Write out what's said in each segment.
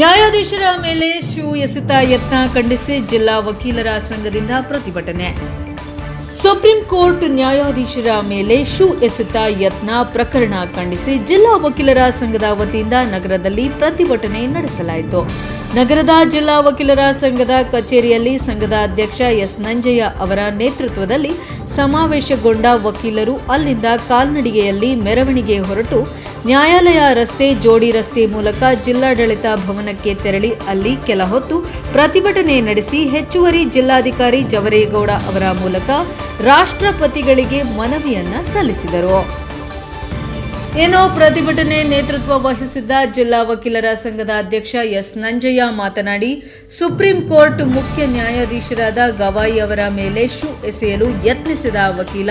ನ್ಯಾಯಾಧೀಶರ ಮೇಲೆ ಶೂ ಎಸೆತ ಯತ್ನ ಖಂಡಿಸಿ ಜಿಲ್ಲಾ ವಕೀಲರ ಸಂಘದಿಂದ ಪ್ರತಿಭಟನೆ. ಸುಪ್ರೀಂ ಕೋರ್ಟ್ ನ್ಯಾಯಾಧೀಶರ ಮೇಲೆ ಶೂ ಎಸೆತ ಯತ್ನ ಪ್ರಕರಣ ಖಂಡಿಸಿ ಜಿಲ್ಲಾ ವಕೀಲರ ಸಂಘದ ವತಿಯಿಂದ ನಗರದಲ್ಲಿ ಪ್ರತಿಭಟನೆ ನಡೆಸಲಾಯಿತು. ನಗರದ ಜಿಲ್ಲಾ ವಕೀಲರ ಸಂಘದ ಕಚೇರಿಯಲ್ಲಿ ಸಂಘದ ಅಧ್ಯಕ್ಷ ಎಸ್ ನಂಜಯ್ಯ ಅವರ ನೇತೃತ್ವದಲ್ಲಿ ಸಮಾವೇಶಗೊಂಡ ವಕೀಲರು ಅಲ್ಲಿಂದ ಕಾಲ್ನಡಿಗೆಯಲ್ಲಿ ಮೆರವಣಿಗೆ ಹೊರಟು ನ್ಯಾಯಾಲಯ ರಸ್ತೆ ಜೋಡಿ ರಸ್ತೆ ಮೂಲಕ ಜಿಲ್ಲಾಡಳಿತ ಭವನಕ್ಕೆ ತೆರಳಿ ಅಲ್ಲಿ ಕೆಲ ಹೊತ್ತು ಪ್ರತಿಭಟನೆ ನಡೆಸಿ ಹೆಚ್ಚುವರಿ ಜಿಲ್ಲಾಧಿಕಾರಿ ಜವರೇಗೌಡ ಅವರ ಮೂಲಕ ರಾಷ್ಟ್ರಪತಿಗಳಿಗೆ ಮನವಿಯನ್ನ ಸಲ್ಲಿಸಿದರು. ಏನೋ ಪ್ರತಿಭಟನೆ ನೇತೃತ್ವ ವಹಿಸಿದ್ದ ಜಿಲ್ಲಾ ವಕೀಲರ ಸಂಘದ ಅಧ್ಯಕ್ಷ ಎಸ್ ನಂಜಯ್ಯ ಮಾತನಾಡಿ, ಸುಪ್ರೀಂ ಕೋರ್ಟ್ ಮುಖ್ಯ ನ್ಯಾಯಾಧೀಶರಾದ ಗವಾಯಿ ಅವರ ಮೇಲೆ ಶೂ ಎಸೆಯಲು ಯತ್ನಿಸಿದ ವಕೀಲ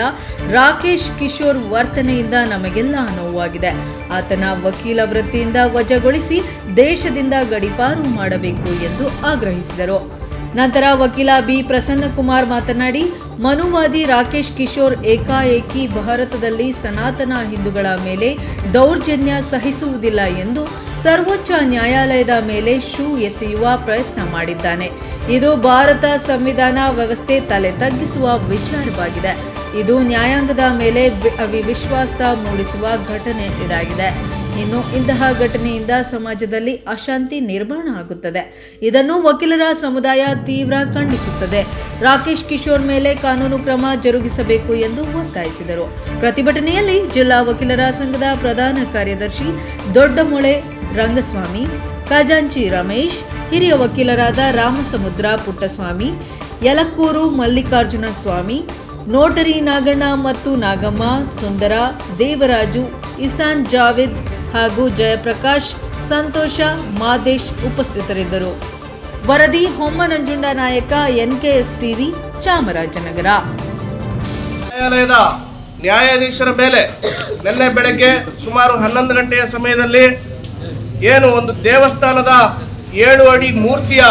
ರಾಕೇಶ್ ಕಿಶೋರ್ ವರ್ತನೆಯಿಂದ ನಮಗೆಲ್ಲ ನೋವಾಗಿದೆ. ಆತನ ವಕೀಲ ವೃತ್ತಿಯಿಂದ ವಜಾಗೊಳಿಸಿ ದೇಶದಿಂದ ಗಡಿಪಾರು ಮಾಡಬೇಕು ಎಂದು ಆಗ್ರಹಿಸಿದರು. ನಂತರ ವಕೀಲ ಬಿ ಪ್ರಸನ್ನಕುಮಾರ್ ಮಾತನಾಡಿ, ಮನುವಾದಿ ರಾಕೇಶ್ ಕಿಶೋರ್ ಏಕಾಏಕಿ ಭಾರತದಲ್ಲಿ ಸನಾತನ ಹಿಂದೂಗಳ ಮೇಲೆ ದೌರ್ಜನ್ಯ ಸಹಿಸುವುದಿಲ್ಲ ಎಂದು ಸರ್ವೋಚ್ಚ ನ್ಯಾಯಾಲಯದ ಮೇಲೆ ಶೂ ಎಸೆಯುವ ಪ್ರಯತ್ನ ಮಾಡಿದ್ದಾನೆ. ಇದು ಭಾರತ ಸಂವಿಧಾನ ವ್ಯವಸ್ಥೆ ತಲೆ ತಗ್ಗಿಸುವ ವಿಚಾರವಾಗಿದೆ. ಇದು ನ್ಯಾಯಾಂಗದ ಮೇಲೆ ವಿ- ಅವಿಶ್ವಾಸ ಮೂಡಿಸುವ ಘಟನೆ ಇದಾಗಿದೆ. ಇನ್ನು ಇಂತಹ ಘಟನೆಯಿಂದ ಸಮಾಜದಲ್ಲಿ ಅಶಾಂತಿ ನಿರ್ಮಾಣ ಆಗುತ್ತದೆ. ಇದನ್ನು ವಕೀಲರ ಸಮುದಾಯ ತೀವ್ರ ಖಂಡಿಸುತ್ತದೆ. ರಾಕೇಶ್ ಕಿಶೋರ್ ಮೇಲೆ ಕಾನೂನು ಕ್ರಮ ಜರುಗಿಸಬೇಕು ಎಂದು ಒತ್ತಾಯಿಸಿದರು. ಪ್ರತಿಭಟನೆಯಲ್ಲಿ ಜಿಲ್ಲಾ ವಕೀಲರ ಸಂಘದ ಪ್ರಧಾನ ಕಾರ್ಯದರ್ಶಿ ದೊಡ್ಡಮೊಳೆ ರಂಗಸ್ವಾಮಿ, ಖಜಾಂಚಿ ರಮೇಶ್, ಹಿರಿಯ ವಕೀಲರಾದ ರಾಮಸಮುದ್ರ ಪುಟ್ಟಸ್ವಾಮಿ, ಯಲಕೂರು ಮಲ್ಲಿಕಾರ್ಜುನ ಸ್ವಾಮಿ ನೋಟರಿ ನಾಗಣ್ಣ ಮತ್ತು ನಾಗಮ್ಮ, ಸುಂದರ, ದೇವರಾಜು, ಇಸಾನ್ ಜಾವೇದ್ ಹಾಗೂ ಜಯಪ್ರಕಾಶ್, ಸಂತೋಷ, ಮಾದೇಶ್ ಉಪಸ್ಥಿತರಿದ್ದರು. ವರದಿ ಹೊಮ್ಮನಂಜುಂಡ ನಾಯಕ, ಎನ್ಕೆಎಸ್ ಟಿವಿ, ಚಾಮರಾಜನಗರ. ನ್ಯಾಯಾಲಯದ ನ್ಯಾಯಾಧೀಶರ ಮೇಲೆ ನಿನ್ನೆ ಬೆಳಗ್ಗೆ ಸುಮಾರು ಹನ್ನೊಂದು ಗಂಟೆಯ ಸಮಯದಲ್ಲಿ ಏನು ಒಂದು ದೇವಸ್ಥಾನದ ಏಳು ಅಡಿ ಮೂರ್ತಿಯ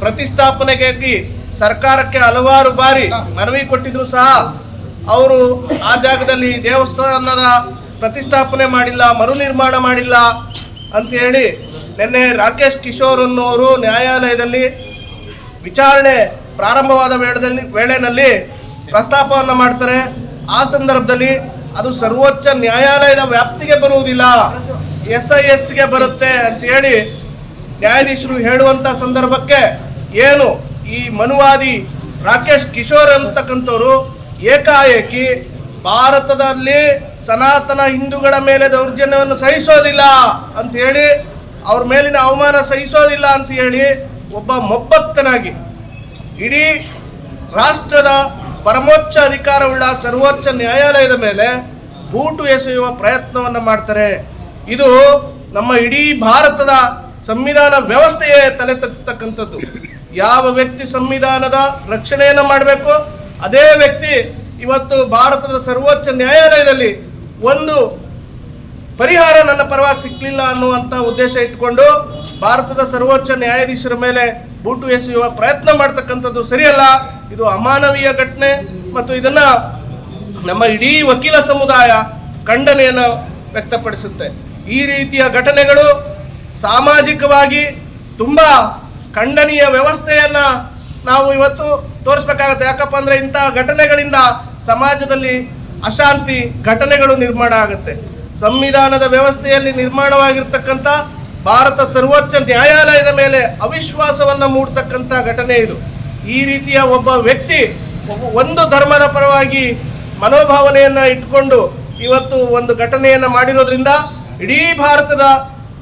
ಪ್ರತಿಷ್ಠಾಪನೆಗಾಗಿ ಸರ್ಕಾರಕ್ಕೆ ಹಲವಾರು ಬಾರಿ ಮನವಿ ಕೊಟ್ಟಿದ್ರು ಸಹ ಅವರು ಆ ಜಾಗದಲ್ಲಿ ದೇವಸ್ಥಾನದ ಪ್ರತಿಷ್ಠಾಪನೆ ಮಾಡಿಲ್ಲ, ಮರು ನಿರ್ಮಾಣ ಮಾಡಿಲ್ಲ ಅಂತ ಹೇಳಿ ನಿನ್ನೆ ರಾಕೇಶ್ ಕಿಶೋರ್ ಅನ್ನೋರು ನ್ಯಾಯಾಲಯದಲ್ಲಿ ವಿಚಾರಣೆ ಪ್ರಾರಂಭವಾದ ವೇಳೆಯಲ್ಲಿ ವೇಳೆನಲ್ಲಿ ಪ್ರಸ್ತಾಪವನ್ನು ಮಾಡ್ತಾರೆ. ಆ ಸಂದರ್ಭದಲ್ಲಿ ಅದು ಸರ್ವೋಚ್ಚ ನ್ಯಾಯಾಲಯದ ವ್ಯಾಪ್ತಿಗೆ ಬರುವುದಿಲ್ಲ ಎಸ್ ಐ ಎಸ್ಗೆ ಬರುತ್ತೆ ಅಂತ ಹೇಳಿ ನ್ಯಾಯಾಧೀಶರು ಹೇಳುವಂಥ ಸಂದರ್ಭಕ್ಕೆ ಏನು ಈ ಮನುವಾದಿ ರಾಕೇಶ್ ಕಿಶೋರ್ ಅಂತಕ್ಕಂಥವ್ರು ಏಕಾಏಕಿ ಭಾರತದಲ್ಲಿ ಸನಾತನ ಹಿಂದೂಗಳ ಮೇಲೆ ದೌರ್ಜನ್ಯವನ್ನು ಸಹಿಸೋದಿಲ್ಲ ಅಂತ ಹೇಳಿ, ಅವ್ರ ಮೇಲಿನ ಅವಮಾನ ಸಹಿಸೋದಿಲ್ಲ ಅಂತ ಹೇಳಿ ಒಬ್ಬ ಮೊಬ್ಬತ್ತನಾಗಿ ಇಡೀ ರಾಷ್ಟ್ರದ ಪರಮೋಚ್ಚ ಅಧಿಕಾರವುಳ್ಳ ಸರ್ವೋಚ್ಚ ನ್ಯಾಯಾಲಯದ ಮೇಲೆ ಬೂಟು ಎಸೆಯುವ ಪ್ರಯತ್ನವನ್ನು ಮಾಡ್ತಾರೆ. ಇದು ನಮ್ಮ ಇಡೀ ಭಾರತದ ಸಂವಿಧಾನ ವ್ಯವಸ್ಥೆಯೇ ತಲೆ ತಗ್ಸ್ತಕ್ಕಂಥದ್ದು. ಯಾವ ವ್ಯಕ್ತಿ ಸಂವಿಧಾನದ ರಕ್ಷಣೆಯನ್ನು ಮಾಡಬೇಕು, ಅದೇ ವ್ಯಕ್ತಿ ಇವತ್ತು ಭಾರತದ ಸರ್ವೋಚ್ಚ ನ್ಯಾಯಾಲಯದಲ್ಲಿ ಒಂದು ಪರಿಹಾರ ನನ್ನ ಪರವಾಗಿ ಸಿಕ್ಕಲಿಲ್ಲ ಅನ್ನುವಂಥ ಉದ್ದೇಶ ಇಟ್ಕೊಂಡು ಭಾರತದ ಸರ್ವೋಚ್ಚ ನ್ಯಾಯಾಧೀಶರ ಮೇಲೆ ಬೂಟು ಎಸೆಯುವ ಪ್ರಯತ್ನ ಮಾಡ್ತಕ್ಕಂಥದ್ದು ಸರಿಯಲ್ಲ. ಇದು ಅಮಾನವೀಯ ಘಟನೆ ಮತ್ತು ಇದನ್ನು ನಮ್ಮ ಇಡೀ ವಕೀಲ ಸಮುದಾಯ ಖಂಡನೆಯನ್ನು ವ್ಯಕ್ತಪಡಿಸುತ್ತೆ. ಈ ರೀತಿಯ ಘಟನೆಗಳು ಸಾಮಾಜಿಕವಾಗಿ ತುಂಬ ಖಂಡನೀಯ ವ್ಯವಸ್ಥೆಯನ್ನು ನಾವು ಇವತ್ತು ತೋರಿಸ್ಬೇಕಾಗತ್ತೆ. ಯಾಕಪ್ಪ ಅಂದ್ರೆ ಇಂತಹ ಘಟನೆಗಳಿಂದ ಸಮಾಜದಲ್ಲಿ ಅಶಾಂತಿ ಘಟನೆಗಳು ನಿರ್ಮಾಣ ಆಗುತ್ತೆ. ಸಂವಿಧಾನದ ವ್ಯವಸ್ಥೆಯಲ್ಲಿ ನಿರ್ಮಾಣವಾಗಿರ್ತಕ್ಕಂಥ ಭಾರತ ಸರ್ವೋಚ್ಚ ನ್ಯಾಯಾಲಯದ ಮೇಲೆ ಅವಿಶ್ವಾಸವನ್ನ ಮೂಡ್ತಕ್ಕಂಥ ಘಟನೆ ಇದು. ಈ ರೀತಿಯ ಒಬ್ಬ ವ್ಯಕ್ತಿ ಒಂದು ಧರ್ಮದ ಪರವಾಗಿ ಮನೋಭಾವನೆಯನ್ನ ಇಟ್ಕೊಂಡು ಇವತ್ತು ಒಂದು ಘಟನೆಯನ್ನ ಮಾಡಿರೋದ್ರಿಂದ ಇಡೀ ಭಾರತದ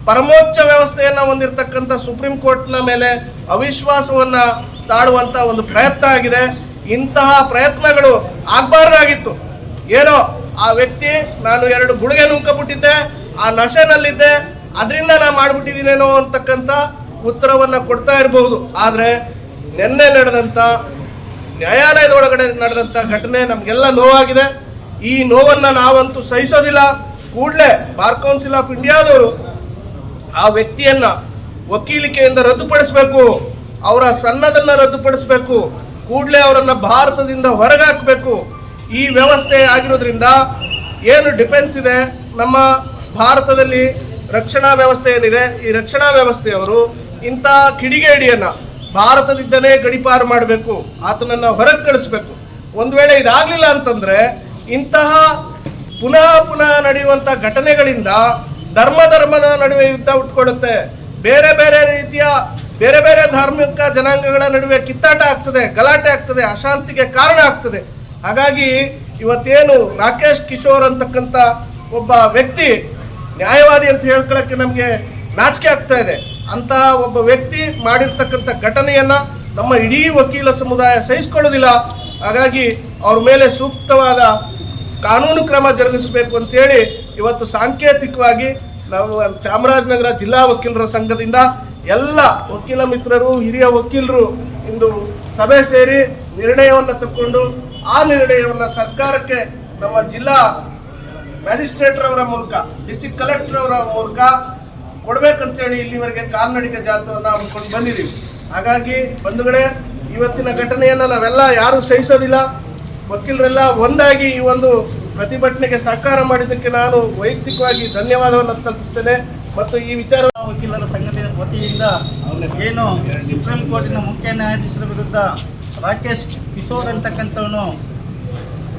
ಪರಮೋಚ್ಚ ವ್ಯವಸ್ಥೆಯನ್ನು ಹೊಂದಿರತಕ್ಕಂಥ ಸುಪ್ರೀಂ ಕೋರ್ಟ್ನ ಮೇಲೆ ಅವಿಶ್ವಾಸವನ್ನ ತಾಳುವಂಥ ಒಂದು ಪ್ರಯತ್ನ ಆಗಿದೆ. ಇಂತಹ ಪ್ರಯತ್ನಗಳು ಆಗಬಾರ್ದಾಗಿತ್ತು. ಏನೋ ಆ ವ್ಯಕ್ತಿ, ನಾನು ಎರಡು ಗುಡುಗೆ ನುಂಕಬಿಟ್ಟಿದ್ದೆ ಆ ನಶೆನಲ್ಲಿದ್ದೆ, ಅದರಿಂದ ನಾನು ಮಾಡಿಬಿಟ್ಟಿದ್ದೀನೇನೋ ಅಂತಕ್ಕಂಥ ಉತ್ತರವನ್ನು ಕೊಡ್ತಾ ಇರಬಹುದು. ಆದರೆ ನಿನ್ನೆ ನಡೆದಂಥ ನ್ಯಾಯಾಲಯದೊಳಗಡೆ ನಡೆದಂಥ ಘಟನೆ ನಮಗೆಲ್ಲ ನೋವಾಗಿದೆ. ಈ ನೋವನ್ನು ನಾವಂತೂ ಸಹಿಸೋದಿಲ್ಲ. ಕೂಡಲೇ ಬಾರ್ ಕೌನ್ಸಿಲ್ ಆಫ್ ಇಂಡಿಯಾದವರು ಆ ವ್ಯಕ್ತಿಯನ್ನ ವಕೀಲಿಕೆಯಿಂದ ರದ್ದುಪಡಿಸಬೇಕು. ಅವರ ಸನ್ನದನ್ನ ರದ್ದುಪಡಿಸಬೇಕು. ಕೂಡಲೇ ಅವರನ್ನು ಭಾರತದಿಂದ ಹೊರಗಾಕಬೇಕು. ಈ ವ್ಯವಸ್ಥೆ ಆಗಿರೋದ್ರಿಂದ ಏನು ಡಿಫೆನ್ಸ್ ಇದೆ? ನಮ್ಮ ಭಾರತದಲ್ಲಿ ರಕ್ಷಣಾ ವ್ಯವಸ್ಥೆ ಏನಿದೆ? ಈ ರಕ್ಷಣಾ ವ್ಯವಸ್ಥೆಯವರು ಇಂಥ ಕಿಡಿಗೇಡಿಯನ್ನ ಭಾರತದಿಂದನೇ ಗಡಿಪಾರು ಮಾಡಬೇಕು. ಆತನನ್ನು ಹೊರಗೆ ಕಳಿಸ್ಬೇಕು. ಒಂದು ವೇಳೆ ಇದಾಗಲಿಲ್ಲ ಅಂತಂದ್ರೆ ಇಂತಹ ಪುನಃ ಪುನಃ ನಡೆಯುವಂಥ ಘಟನೆಗಳಿಂದ ಧರ್ಮ ಧರ್ಮದ ನಡುವೆ ಯುದ್ಧ ಉಟ್ಕೊಳ್ಳುತ್ತೆ. ಬೇರೆ ಬೇರೆ ರೀತಿಯ, ಬೇರೆ ಬೇರೆ ಧಾರ್ಮಿಕ ಜನಾಂಗಗಳ ನಡುವೆ ಕಿತ್ತಾಟ ಆಗ್ತದೆ, ಗಲಾಟೆ ಆಗ್ತದೆ, ಅಶಾಂತಿಗೆ ಕಾರಣ ಆಗ್ತದೆ. ಹಾಗಾಗಿ ಇವತ್ತೇನು ರಾಕೇಶ್ ಕಿಶೋರ್ ಅಂತಕ್ಕಂಥ ಒಬ್ಬ ವ್ಯಕ್ತಿ ನ್ಯಾಯವಾದಿ ಅಂತ ಹೇಳ್ಕೊಳ್ಳೋಕ್ಕೆ ನಮಗೆ ನಾಚಿಕೆ ಆಗ್ತಾ ಇದೆ. ಅಂತಹ ಒಬ್ಬ ವ್ಯಕ್ತಿ ಮಾಡಿರ್ತಕ್ಕಂಥ ಘಟನೆಯನ್ನ ನಮ್ಮ ಇಡೀ ವಕೀಲ ಸಮುದಾಯ ಸಹಿಸ್ಕೊಳ್ಳೋದಿಲ್ಲ. ಹಾಗಾಗಿ ಅವ್ರ ಮೇಲೆ ಸೂಕ್ತವಾದ ಕಾನೂನು ಕ್ರಮ ಜರುಗಿಸಬೇಕು ಅಂತೇಳಿ ಇವತ್ತು ಸಾಂಕೇತಿಕವಾಗಿ ನಾವು ಚಾಮರಾಜನಗರ ಜಿಲ್ಲಾ ವಕೀಲರ ಸಂಘದಿಂದ ಎಲ್ಲ ವಕೀಲ ಮಿತ್ರರು, ಹಿರಿಯ ವಕೀಲರು ಇಂದು ಸಭೆ ಸೇರಿ ನಿರ್ಣಯವನ್ನು ತಕ್ಕೊಂಡು ಆ ನಿರ್ಣಯವನ್ನು ಸರ್ಕಾರಕ್ಕೆ ನಮ್ಮ ಜಿಲ್ಲಾ ಮ್ಯಾಜಿಸ್ಟ್ರೇಟ್ರವರ ಮೂಲಕ ಡಿಸ್ಟಿಕ್ ಕಲೆಕ್ಟರ್ ಅವರ ಮೂಲಕ ಕೊಡಬೇಕಂತೇಳಿ ಇಲ್ಲಿವರೆಗೆ ಕಾಲ್ನಡಿಕೆ ಜಾಥವನ್ನು ಹಮ್ಮಿಕೊಂಡು ಬಂದಿದ್ದೀವಿ. ಹಾಗಾಗಿ ಬಂಧುಗಳೇ, ಇವತ್ತಿನ ಘಟನೆಯನ್ನು ನಾವೆಲ್ಲ ಯಾರು ಸಹಿಸೋದಿಲ್ಲ. ವಕೀಲರೆಲ್ಲ ಒಂದಾಗಿ ಈ ಒಂದು ಪ್ರತಿಭಟನೆಗೆ ಸಹಕಾರ ಮಾಡಿದ್ದಕ್ಕೆ ನಾನು ವೈಯಕ್ತಿಕವಾಗಿ ಧನ್ಯವಾದವನ್ನು ತಲುಪಿಸ್ತೇನೆ ಮತ್ತು ಈ ವಿಚಾರ ವಕೀಲರ ಸಂಘದ ವತಿಯಿಂದ ಏನು ಸುಪ್ರೀಂ ಕೋರ್ಟಿನ ಮುಖ್ಯ ನ್ಯಾಯಾಧೀಶರ ವಿರುದ್ಧ ರಾಕೇಶ್ ಕಿಶೋರ್ ಅಂತಕ್ಕಂಥವನು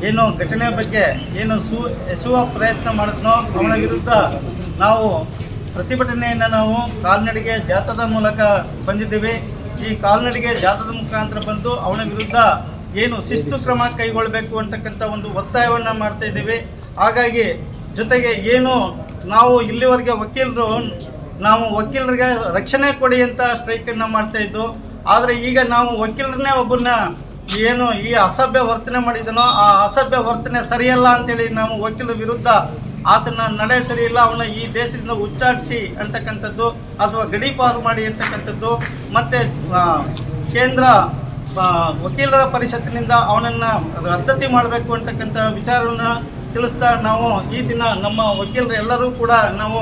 ಏನು ಘಟನೆ ಬಗ್ಗೆ ಏನು ಸು ಎಸುವ ಪ್ರಯತ್ನ ಮಾಡಿದ್ನೋ ಅವನ ವಿರುದ್ಧ ನಾವು ಪ್ರತಿಭಟನೆಯನ್ನು ನಾವು ಕಾಲ್ನಡಿಗೆ ಜಾತದ ಮೂಲಕ ಬಂದಿದ್ದೀವಿ. ಈ ಕಾಲ್ನಡಿಗೆ ಜಾತದ ಮುಖಾಂತರ ಬಂದು ಅವನ ವಿರುದ್ಧ ಏನು ಶಿಸ್ತು ಕ್ರಮ ಕೈಗೊಳ್ಳಬೇಕು ಅಂತಕ್ಕಂಥ ಒಂದು ಒತ್ತಾಯವನ್ನು ಮಾಡ್ತಾ ಇದ್ದೀವಿ. ಹಾಗಾಗಿ ಜೊತೆಗೆ ಏನು ನಾವು ಇಲ್ಲಿವರೆಗೆ ವಕೀಲರು, ನಾವು ವಕೀಲರಿಗೆ ರಕ್ಷಣೆ ಕೊಡಿ ಅಂತ ಸ್ಟ್ರೈಕನ್ನು ಮಾಡ್ತಾ ಇದ್ದು, ಆದರೆ ಈಗ ನಾವು ವಕೀಲರನ್ನೇ ಒಬ್ಬರನ್ನ ಏನು ಈ ಅಸಭ್ಯ ವರ್ತನೆ ಮಾಡಿದನೋ, ಆ ಅಸಭ್ಯ ವರ್ತನೆ ಸರಿಯಲ್ಲ ಅಂತೇಳಿ ನಾವು ವಕೀಲರ ವಿರುದ್ಧ ಆತನ ನಡೆ ಸರಿ ಇಲ್ಲ, ಅವನ ಈ ದೇಶದಿಂದ ಉಚ್ಚಾಟಿಸಿ ಅಂತಕ್ಕಂಥದ್ದು, ಅಥವಾ ಗಡೀಪಾರು ಮಾಡಿ ಅಂತಕ್ಕಂಥದ್ದು, ಮತ್ತು ಕೇಂದ್ರ ವಕೀಲರ ಪರಿಷತ್ತಿನಿಂದ ಅವನನ್ನು ರದ್ದತಿ ಮಾಡಬೇಕು ಅಂತಕ್ಕಂಥ ವಿಚಾರವನ್ನು ತಿಳಿಸ್ತಾ ನಾವು ಈ ದಿನ ನಮ್ಮ ವಕೀಲರೆಲ್ಲರೂ ಕೂಡ ನಾವು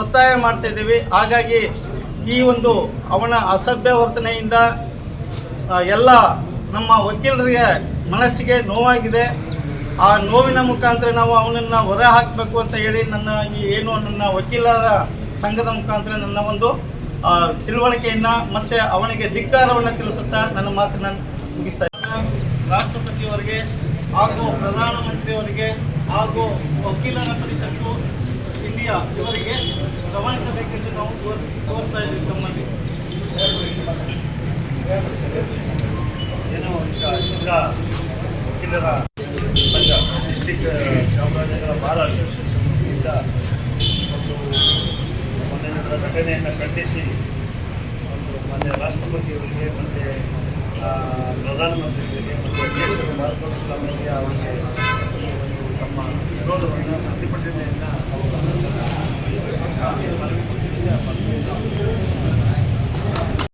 ಒತ್ತಾಯ ಮಾಡ್ತಾ ಇದ್ದೀವಿ. ಹಾಗಾಗಿ ಈ ಒಂದು ಅವನ ಅಸಭ್ಯ ವರ್ತನೆಯಿಂದ ಎಲ್ಲ ನಮ್ಮ ವಕೀಲರಿಗೆ ಮನಸ್ಸಿಗೆ ನೋವಾಗಿದೆ. ಆ ನೋವಿನ ಮುಖಾಂತರ ನಾವು ಅವನನ್ನು ಹೊರ ಹಾಕಬೇಕು ಅಂತ ಹೇಳಿ ನನ್ನ ಈ ಏನು ನನ್ನ ವಕೀಲರ ಸಂಘದ ಮುಖಾಂತರ ನನ್ನ ಒಂದು ತಿಳುವಳಿಕೆಯನ್ನು ಮತ್ತೆ ಅವನಿಗೆ ಧಿಕ್ಕಾರವನ್ನು ತಿಳಿಸುತ್ತಾ ನನ್ನ ಮಾತನ್ನು ಮುಗಿಸ್ತಾ. ರಾಷ್ಟ್ರಪತಿಯವರಿಗೆ ಹಾಗೂ ಪ್ರಧಾನಮಂತ್ರಿಯವರಿಗೆ ಹಾಗೂ ವಕೀಲರ ಪರಿಷತ್ತು ಇಂಡಿಯಾ ಇವರಿಗೆ ಗಮನಿಸಬೇಕೆಂದು ನಾವು ತೋರ್ತಾ ಇದ್ದೀವಿ ತಮ್ಮಲ್ಲಿ ಏನು ಈಗ ವಕೀಲರ ಪ್ರಧಾನಮಂತ್ರಿ ಅವರಿಗೆ ಮತ್ತು ಪ್ರಧಾನಮಂತ್ರಿಗಳಿಗೆ ಮತ್ತು ಅಧ್ಯಕ್ಷರು ಮಾರ್ಗದರ್ಶನವರಿಗೆ ಅವರಿಗೆ ಒಂದು ತಮ್ಮ ವಿರೋಧವನ್ನು ಪ್ರತಿಭಟನೆಯನ್ನು ಅವರು ಮನವಿ ಕೊಟ್ಟಿದ್ದೀವಿ ಆ ಮನವಿಯನ್ನು